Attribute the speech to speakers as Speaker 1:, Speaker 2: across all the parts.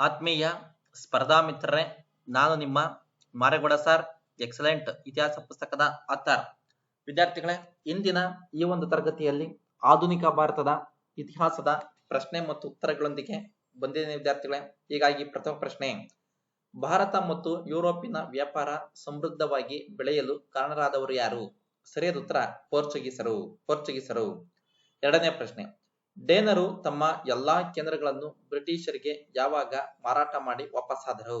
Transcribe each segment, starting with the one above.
Speaker 1: ಆತ್ಮೀಯ ಸ್ಪರ್ಧಾ ಮಿತ್ರರೇ, ನಾನು ನಿಮ್ಮ ಮಾರೇಗೌಡ ಸರ್, ಎಕ್ಸಲೆಂಟ್ ಇತಿಹಾಸ ಪುಸ್ತಕದ ಆತರ್ ವಿದ್ಯಾರ್ಥಿಗಳೇ, ಇಂದಿನ ಈ ಒಂದು ತರಗತಿಯಲ್ಲಿ ಆಧುನಿಕ ಭಾರತದ ಇತಿಹಾಸದ ಪ್ರಶ್ನೆ ಮತ್ತು ಉತ್ತರಗಳೊಂದಿಗೆ ಬಂದಿದ್ದೇನೆ ವಿದ್ಯಾರ್ಥಿಗಳೇ. ಹೀಗಾಗಿ ಪ್ರಥಮ ಪ್ರಶ್ನೆ, ಭಾರತ ಮತ್ತು ಯುರೋಪಿನ ವ್ಯಾಪಾರ ಸಮೃದ್ಧವಾಗಿ ಬೆಳೆಯಲು ಕಾರಣರಾದವರು ಯಾರು? ಸರಿಯಾದ ಉತ್ತರ, ಪೋರ್ಚುಗೀಸರು ಪೋರ್ಚುಗೀಸರು. ಎರಡನೇ ಪ್ರಶ್ನೆ ಡೇನರು ತಮ್ಮ ಎಲ್ಲಾ ಕೇಂದ್ರಗಳನ್ನು ಬ್ರಿಟಿಷರಿಗೆ ಯಾವಾಗ ಮಾರಾಟ ಮಾಡಿ ವಾಪಸ್ಸಾದರು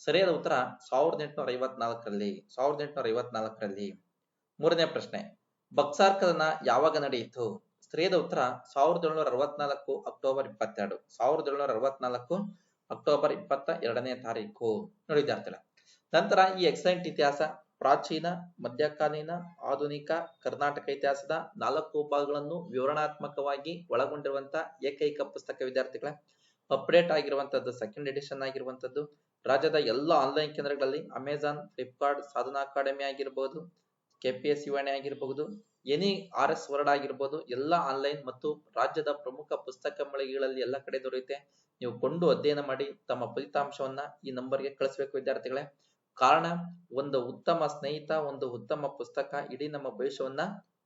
Speaker 1: ಸರಿಯಾದ ಉತ್ತರ ಸಾವಿರದ ಎಂಟುನೂರ ಐವತ್ನಾಲ್ಕರಲ್ಲಿ, ಸಾವಿರದ ಎಂಟುನೂರ ಐವತ್ನಾಲ್ಕರಲ್ಲಿ. ಮೂರನೇ ಪ್ರಶ್ನೆ ಬಕ್ಸಾರ್ ಕದನ ಯಾವಾಗ ನಡೆಯಿತು? ಸರಿಯಾದ ಉತ್ತರ ಸಾವಿರದ ಏಳ್ನೂರ ಅರವತ್ನಾಲ್ಕು ಅಕ್ಟೋಬರ್ ಇಪ್ಪತ್ತೆರಡು, ಸಾವಿರದ ಏಳ್ನೂರ ಅರವತ್ನಾಲ್ಕು ಅಕ್ಟೋಬರ್ ಇಪ್ಪತ್ತ ಎರಡನೇ ತಾರೀಕು. ನೋಡಿ ನಂತರ ಈ ಎಕ್ಸಲೆಂಟ್ ಇತಿಹಾಸ ಪ್ರಾಚೀನ, ಮಧ್ಯಕಾಲೀನ, ಆಧುನಿಕ, ಕರ್ನಾಟಕ ಇತಿಹಾಸದ ನಾಲ್ಕು ಭಾಗಗಳನ್ನು ವಿವರಣಾತ್ಮಕವಾಗಿ ಒಳಗೊಂಡಿರುವಂತಹ ಏಕೈಕ ಪುಸ್ತಕ ವಿದ್ಯಾರ್ಥಿಗಳ ಅಪ್ಡೇಟ್ ಆಗಿರುವಂತದ್ದು ಸೆಕೆಂಡ್ ಎಡಿಷನ್ ಆಗಿರುವಂತದ್ದು ರಾಜ್ಯದ ಎಲ್ಲ ಆನ್ಲೈನ್ ಕೇಂದ್ರಗಳಲ್ಲಿ ಅಮೆಜಾನ್ ಫ್ಲಿಪ್ಕಾರ್ಟ್ ಸಾಧನಾ ಅಕಾಡೆಮಿ ಆಗಿರಬಹುದು ಕೆಪಿಎಸ್ ಯುವಣೆ ಆಗಿರಬಹುದು ಎನಿ ಆರ್ ಎಸ್ ವರ್ಡ್ ಆಗಿರ್ಬೋದು, ಎಲ್ಲ ಆನ್ಲೈನ್ ಮತ್ತು ರಾಜ್ಯದ ಪ್ರಮುಖ ಪುಸ್ತಕ ಮಳಿಗೆಗಳಲ್ಲಿ ಎಲ್ಲ ಕಡೆ ದೊರೆಯುತ್ತೆ. ನೀವು ಕೊಂಡು ಅಧ್ಯಯನ ಮಾಡಿ ತಮ್ಮ ಫಲಿತಾಂಶವನ್ನ ಈ ನಂಬರ್ಗೆ ಕಳಿಸ್ಬೇಕು ವಿದ್ಯಾರ್ಥಿಗಳೇ. ಕಾರಣ ಒಂದು ಉತ್ತಮ ಸ್ನೇಹಿತ, ಒಂದು ಉತ್ತಮ ಪುಸ್ತಕ ಇಡೀ ನಮ್ಮ ಭವಿಷ್ಯವನ್ನ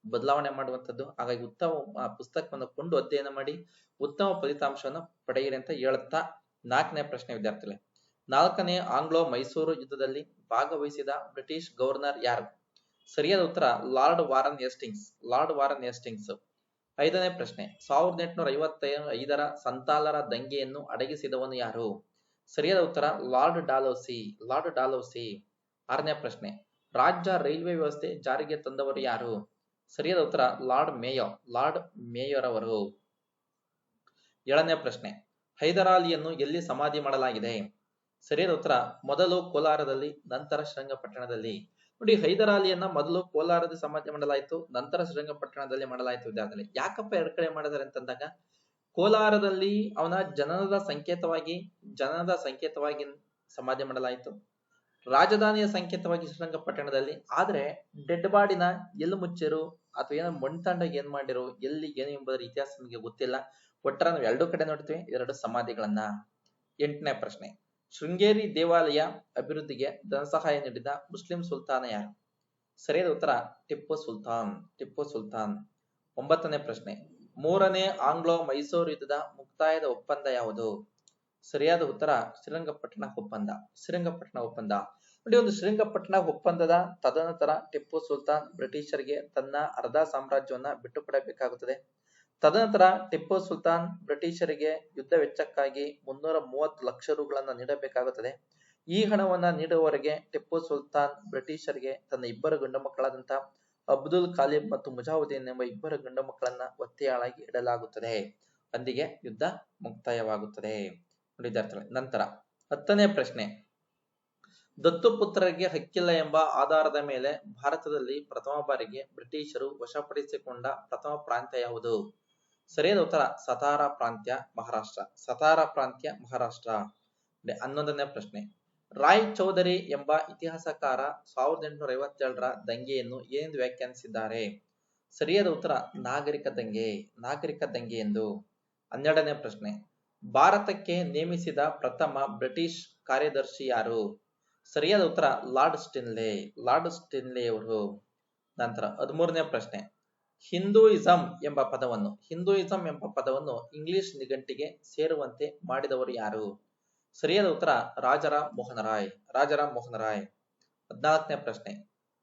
Speaker 1: ಬದಲಾವಣೆ ಮಾಡುವಂತದ್ದು ಹಾಗಾಗಿ ಉತ್ತಮ ಪುಸ್ತಕವನ್ನು ಕೊಂಡು ಅಧ್ಯಯನ ಮಾಡಿ ಉತ್ತಮ ಫಲಿತಾಂಶವನ್ನು ಪಡೆಯಿರಿ ಅಂತ ಹೇಳುತ್ತಾ ನಾಲ್ಕನೇ ಪ್ರಶ್ನೆ ವಿದ್ಯಾರ್ಥಿಗಳೇ. ನಾಲ್ಕನೇ ಆಂಗ್ಲೋ ಮೈಸೂರು ಯುದ್ಧದಲ್ಲಿ ಭಾಗವಹಿಸಿದ ಬ್ರಿಟಿಷ್ ಗವರ್ನರ್ ಯಾರು? ಸರಿಯಾದ ಉತ್ತರ, Lord Warren Hastings Lord Warren Hastings ಐದನೇ ಪ್ರಶ್ನೆ, ಸಾವಿರದ ಎಂಟುನೂರ ಐವತ್ತೈದರ ಸಂತಾಲರ ದಂಗೆಯನ್ನು ಅಡಗಿಸಿದವನು ಯಾರು? ಸರಿಯಾದ ಉತ್ತರ ಲಾರ್ಡ್ ಡಾಲೋಸಿ ಲಾರ್ಡ್ ಡಾಲೋಸಿ. ಆರನೇ ಪ್ರಶ್ನೆ, ರಾಜ್ಯ ರೈಲ್ವೆ ವ್ಯವಸ್ಥೆ ಜಾರಿಗೆ ತಂದವರು ಯಾರು? ಸರಿಯಾದ ಉತ್ತರ ಲಾರ್ಡ್ ಮೇಯೋ, ಲಾರ್ಡ್ ಮೇಯರ್ ಅವರು ಏಳನೇ ಪ್ರಶ್ನೆ, ಹೈದರಾಲಿಯನ್ನು ಎಲ್ಲಿ ಸಮಾಧಿ ಮಾಡಲಾಗಿದೆ? ಸರಿಯಾದ ಉತ್ತರ ಮೊದಲು ಕೋಲಾರದಲ್ಲಿ, ನಂತರ ಶ್ರೀರಂಗಪಟ್ಟಣದಲ್ಲಿ ನೋಡಿ, ಹೈದರಾಲಿಯನ್ನ ಮೊದಲು ಕೋಲಾರದ ಸಮಾಧಿ ಮಾಡಲಾಯಿತು, ನಂತರ ಶ್ರೀರಂಗಪಟ್ಟಣದಲ್ಲಿ ಮಾಡಲಾಯಿತು. ವಿದ್ಯಾರ್ಥಿ ಯಾಕಪ್ಪ ಎರಡ್ ಕಡೆ ಮಾಡಿದಾರೆ ಅಂತಂದಾಗ ಕೋಲಾರದಲ್ಲಿ ಅವನ ಜನನದ ಸಂಕೇತವಾಗಿ ಜನನದ ಸಂಕೇತವಾಗಿ ಸಮಾಧಿ ಮಾಡಲಾಯಿತು. ರಾಜಧಾನಿಯ ಸಂಕೇತವಾಗಿ ಶ್ರೀರಂಗಪಟ್ಟಣದಲ್ಲಿ ಆದ್ರೆ ಡೆಡ್ ಬಾಡಿನ ಎಲ್ಲಿ ಮುಚ್ಚಿರು, ಅಥವಾ ಏನೋ ಮಣ್ತಾಂಡ ಏನ್ ಮಾಡಿರು, ಎಲ್ಲಿ ಏನು ಎಂಬುದರ ಇತಿಹಾಸ ನಮಗೆ ಗೊತ್ತಿಲ್ಲ. ಒಟ್ಟಾರೆ ನಾವು ಎರಡು ಕಡೆ ನೋಡ್ತೀವಿ, ಎರಡು ಸಮಾಧಿಗಳನ್ನ. ಎಂಟನೇ ಪ್ರಶ್ನೆ. ಶೃಂಗೇರಿ ದೇವಾಲಯ ಅಭಿವೃದ್ಧಿಗೆ ಧನ ಸಹಾಯ ನೀಡಿದ ಮುಸ್ಲಿಂ ಸುಲ್ತಾನ ಯಾರು? ಸರಿಯಾದ ಉತ್ತರ, ಟಿಪ್ಪು ಸುಲ್ತಾನ್ ಟಿಪ್ಪು ಸುಲ್ತಾನ್. ಒಂಬತ್ತನೇ ಪ್ರಶ್ನೆ. ಮೂರನೇ ಆಂಗ್ಲೋ ಮೈಸೂರು ಯುದ್ಧದ ಮುಕ್ತಾಯದ ಒಪ್ಪಂದ ಯಾವುದು? ಸರಿಯಾದ ಉತ್ತರ, ಶ್ರೀರಂಗಪಟ್ಟಣ ಒಪ್ಪಂದ. ಶ್ರೀರಂಗಪಟ್ಟಣ ಒಪ್ಪಂದ. ನೋಡಿ, ಒಂದು ಶ್ರೀರಂಗಪಟ್ಟಣ ಒಪ್ಪಂದದ ತದನಂತರ ಟಿಪ್ಪು ಸುಲ್ತಾನ್ ಬ್ರಿಟಿಷರಿಗೆ ತನ್ನ ಅರ್ಧ ಸಾಮ್ರಾಜ್ಯವನ್ನ ಬಿಟ್ಟುಕೊಡಬೇಕಾಗುತ್ತದೆ. ತದನಂತರ ಟಿಪ್ಪು ಸುಲ್ತಾನ್ ಬ್ರಿಟಿಷರಿಗೆ ಯುದ್ಧ ವೆಚ್ಚಕ್ಕಾಗಿ ಮುನ್ನೂರ ಮೂವತ್ತು ಲಕ್ಷ ರುಗಳನ್ನ ನೀಡಬೇಕಾಗುತ್ತದೆ. ಈ ಹಣವನ್ನ ನೀಡುವವರೆಗೆ ಟಿಪ್ಪು ಸುಲ್ತಾನ್ ಬ್ರಿಟಿಷರಿಗೆ ತನ್ನ ಇಬ್ಬರು ಗಂಡು ಮಕ್ಕಳಾದಂತಹ ಅಬ್ದುಲ್ ಖಾಲಿಬ್ ಮತ್ತು ಮುಜಾವುದ್ದೀನ್ ಎಂಬ ಇಬ್ಬರು ಗಂಡು ಮಕ್ಕಳನ್ನ ಒತ್ತೆಯಾಳಾಗಿ ಇಡಲಾಗುತ್ತದೆ. ಅಂದಿಗೆ ಯುದ್ಧ ಮುಕ್ತಾಯವಾಗುತ್ತದೆ. ವಿದ್ಯಾರ್ಥಿಗಳೇ ನಂತರ ಹತ್ತನೇ ಪ್ರಶ್ನೆ. ದತ್ತುಪುತ್ರರಿಗೆ ಹಕ್ಕಿಲ್ಲ ಎಂಬ ಆಧಾರದ ಮೇಲೆ ಭಾರತದಲ್ಲಿ ಪ್ರಥಮ ಬಾರಿಗೆ ಬ್ರಿಟಿಷರು ವಶಪಡಿಸಿಕೊಂಡ ಪ್ರಥಮ ಪ್ರಾಂತ್ಯ ಯಾವುದು? ಸರಿಯಾದ ಉತ್ತರ, ಸತಾರ ಪ್ರಾಂತ್ಯ ಮಹಾರಾಷ್ಟ್ರ. ಸತಾರ ಪ್ರಾಂತ್ಯ ಮಹಾರಾಷ್ಟ್ರ. ಹನ್ನೊಂದನೇ ಪ್ರಶ್ನೆ. ರಾಯ್ ಚೌಧರಿ ಎಂಬ ಇತಿಹಾಸಕಾರ ಸಾವಿರದ ಎಂಟುನೂರ ಐವತ್ತೇಳರ ದಂಗೆಯನ್ನು ಏನೆಂದು ವ್ಯಾಖ್ಯಾನಿಸಿದ್ದಾರೆ? ಸರಿಯಾದ ಉತ್ತರ, ನಾಗರಿಕ ದಂಗೆ ನಾಗರಿಕ ದಂಗೆ ಎಂದು. ಹನ್ನೆರಡನೇ ಪ್ರಶ್ನೆ. ಭಾರತಕ್ಕೆ ನೇಮಿಸಿದ ಪ್ರಥಮ ಬ್ರಿಟಿಷ್ ಕಾರ್ಯದರ್ಶಿ ಯಾರು? ಸರಿಯಾದ ಉತ್ತರ, ಲಾರ್ಡ್ ಸ್ಟಿನ್ಲೆ ಲಾರ್ಡ್ ಸ್ಟಿನ್ಲೆ ಅವರು. ನಂತರ ಹದಿಮೂರನೇ ಪ್ರಶ್ನೆ. ಹಿಂದೂಯಿಸಂ ಎಂಬ ಪದವನ್ನು, ಹಿಂದೂಯಿಸಂ ಎಂಬ ಪದವನ್ನು ಇಂಗ್ಲಿಷ್ ನಿಘಂಟಿಗೆ ಸೇರುವಂತೆ ಮಾಡಿದವರು ಯಾರು? ಸರಿಯಾದ ಉತ್ತರ ರಾಜರಾಮ್ ಮೋಹನ್ ರಾಯ್, ರಾಜರಾಮ್ ಮೋಹನ್ ರಾಯ್. ಹದಿನಾಲ್ಕನೇ ಪ್ರಶ್ನೆ.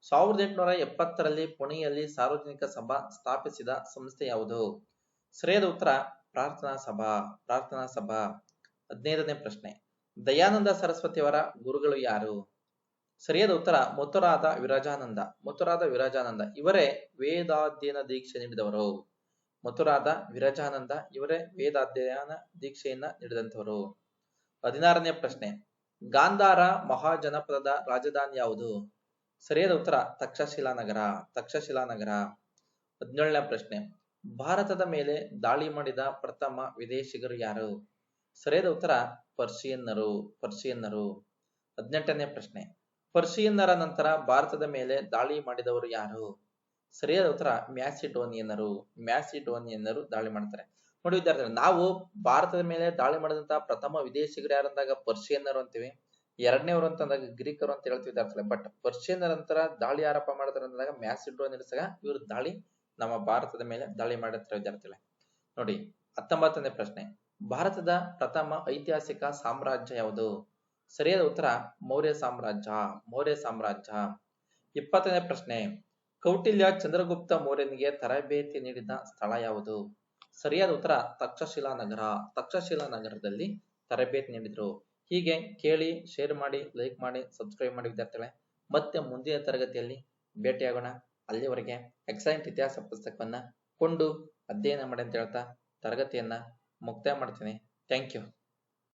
Speaker 1: ಸಾವಿರದ ಎಂಟುನೂರ ಎಪ್ಪತ್ತರಲ್ಲಿ ಪುಣೆಯಲ್ಲಿ ಸಾರ್ವಜನಿಕ ಸಭಾ ಸ್ಥಾಪಿಸಿದ ಸಂಸ್ಥೆ ಯಾವುದು? ಸರಿಯಾದ ಉತ್ತರ ಪ್ರಾರ್ಥನಾ ಸಭಾ ಪ್ರಾರ್ಥನಾ ಸಭಾ. ಹದಿನೈದನೇ ಪ್ರಶ್ನೆ. ದಯಾನಂದ ಸರಸ್ವತಿಯವರ ಗುರುಗಳು ಯಾರು? ಸರಿಯಾದ ಉತ್ತರ ಮಥುರಾದ ವಿರಾಜಾನಂದ ಮಥುರಾದ ವಿರಾಜಾನಂದ. ಇವರೇ ವೇದಾಧ್ಯಯನ ದೀಕ್ಷೆ ನೀಡಿದವರು. ಮಥುರಾದ ವಿರಾಜಾನಂದ, ಇವರೇ ವೇದಾಧ್ಯಯನ ದೀಕ್ಷೆಯನ್ನ ನೀಡಿದಂತವರು ಹದಿನಾರನೇ ಪ್ರಶ್ನೆ. ಗಾಂಧಾರ ಮಹಾಜನಪದದ ರಾಜಧಾನಿ ಯಾವುದು? ಸರಿಯಾದ ಉತ್ತರ ತಕ್ಷಶಿಲಾ ನಗರ ತಕ್ಷಶಿಲಾ ನಗರ ಹದಿನೇಳನೇ ಪ್ರಶ್ನೆ. ಭಾರತದ ಮೇಲೆ ದಾಳಿ ಮಾಡಿದ ಪ್ರಥಮ ವಿದೇಶಿಗರು ಯಾರು? ಸರಿಯಾದ ಉತ್ತರ, ಪರ್ಷಿಯನ್ನರು ಪರ್ಷಿಯನ್ನರು. ಹದಿನೆಂಟನೇ ಪ್ರಶ್ನೆ. ಪರ್ಷಿಯನ್ನರ ನಂತರ ಭಾರತದ ಮೇಲೆ ದಾಳಿ ಮಾಡಿದವರು ಯಾರು? ಸರಿಯಾದ ಉತ್ತರ, ಮ್ಯಾಸಿಡೋನಿಯನ್ನರು. ಮ್ಯಾಸಿಡೋನಿಯನ್ನರು ದಾಳಿ ಮಾಡ್ತಾರೆ. ನೋಡಿ ವಿದ್ಯಾರ್ಥಿಗಳು, ನಾವು ಭಾರತದ ಮೇಲೆ ದಾಳಿ ಮಾಡಿದಂತಹ ಪ್ರಥಮ ವಿದೇಶಿಗರು ಯಾರಂದಾಗ ಪರ್ಷಿಯನ್ನರು ಅಂತೀವಿ. ಎರಡನೇವರು ಅಂತಂದಾಗ ಗ್ರೀಕರು ಅಂತ ಹೇಳ್ತೀವಿ ವಿದ್ಯಾರ್ಥಿಗಳೇ. ಬಟ್ ಪರ್ಷಿಯನ್ನರ ನಂತರ ದಾಳಿ ಆರೋಪ ಮಾಡಿದ್ರೆ ಅಂದಾಗ ಮ್ಯಾಸಿಡ್ರೋ ನಿಲ್ಸಾಗ ಇವರು ದಾಳಿ ನಮ್ಮ ಭಾರತದ ಮೇಲೆ ದಾಳಿ ಮಾಡಿರ್ತಾರೆ ವಿದ್ಯಾರ್ಥಿಗಳೇ. ನೋಡಿ, ಹತ್ತೊಂಬತ್ತನೇ ಪ್ರಶ್ನೆ. ಭಾರತದ ಪ್ರಥಮ ಐತಿಹಾಸಿಕ ಸಾಮ್ರಾಜ್ಯ ಯಾವುದು? ಸರಿಯಾದ ಉತ್ತರ, ಮೌರ್ಯ ಸಾಮ್ರಾಜ್ಯ ಮೌರ್ಯ ಸಾಮ್ರಾಜ್ಯ. ಇಪ್ಪತ್ತನೇ ಪ್ರಶ್ನೆ. ಕೌಟಿಲ್ಯ ಚಂದ್ರಗುಪ್ತ ಮೌರ್ಯನಿಗೆ ತರಬೇತಿ ನೀಡಿದ ಸ್ಥಳ ಯಾವುದು? ಸರಿಯಾದ ಉತ್ತರ ತಕ್ಷಶಿಲಾ ನಗರ. ತಕ್ಷಶಿಲಾ ನಗರದಲ್ಲಿ ತರಬೇತಿ ನೀಡಿದ್ರು. ಹೀಗೆ ಕೇಳಿ ಶೇರ್ ಮಾಡಿ ಲೈಕ್ ಮಾಡಿ ಸಬ್ಸ್ಕ್ರೈಬ್ ಮಾಡಿ ವಿದ್ಯಾರ್ಥಿಗಳೇ, ಮತ್ತೆ ಮುಂದಿನ ತರಗತಿಯಲ್ಲಿ ಭೇಟಿಯಾಗೋಣ. ಅಲ್ಲಿವರೆಗೆ ಎಕ್ಸೈಂಟ್ ಇತಿಹಾಸ ಪುಸ್ತಕವನ್ನು ಕೊಂಡು ಅಧ್ಯಯನ ಮಾಡಿ ಅಂತ ಹೇಳ್ತಾ ತರಗತಿಯನ್ನ ಮುಕ್ತಾಯ ಮಾಡ್ತೀನಿ. Thank you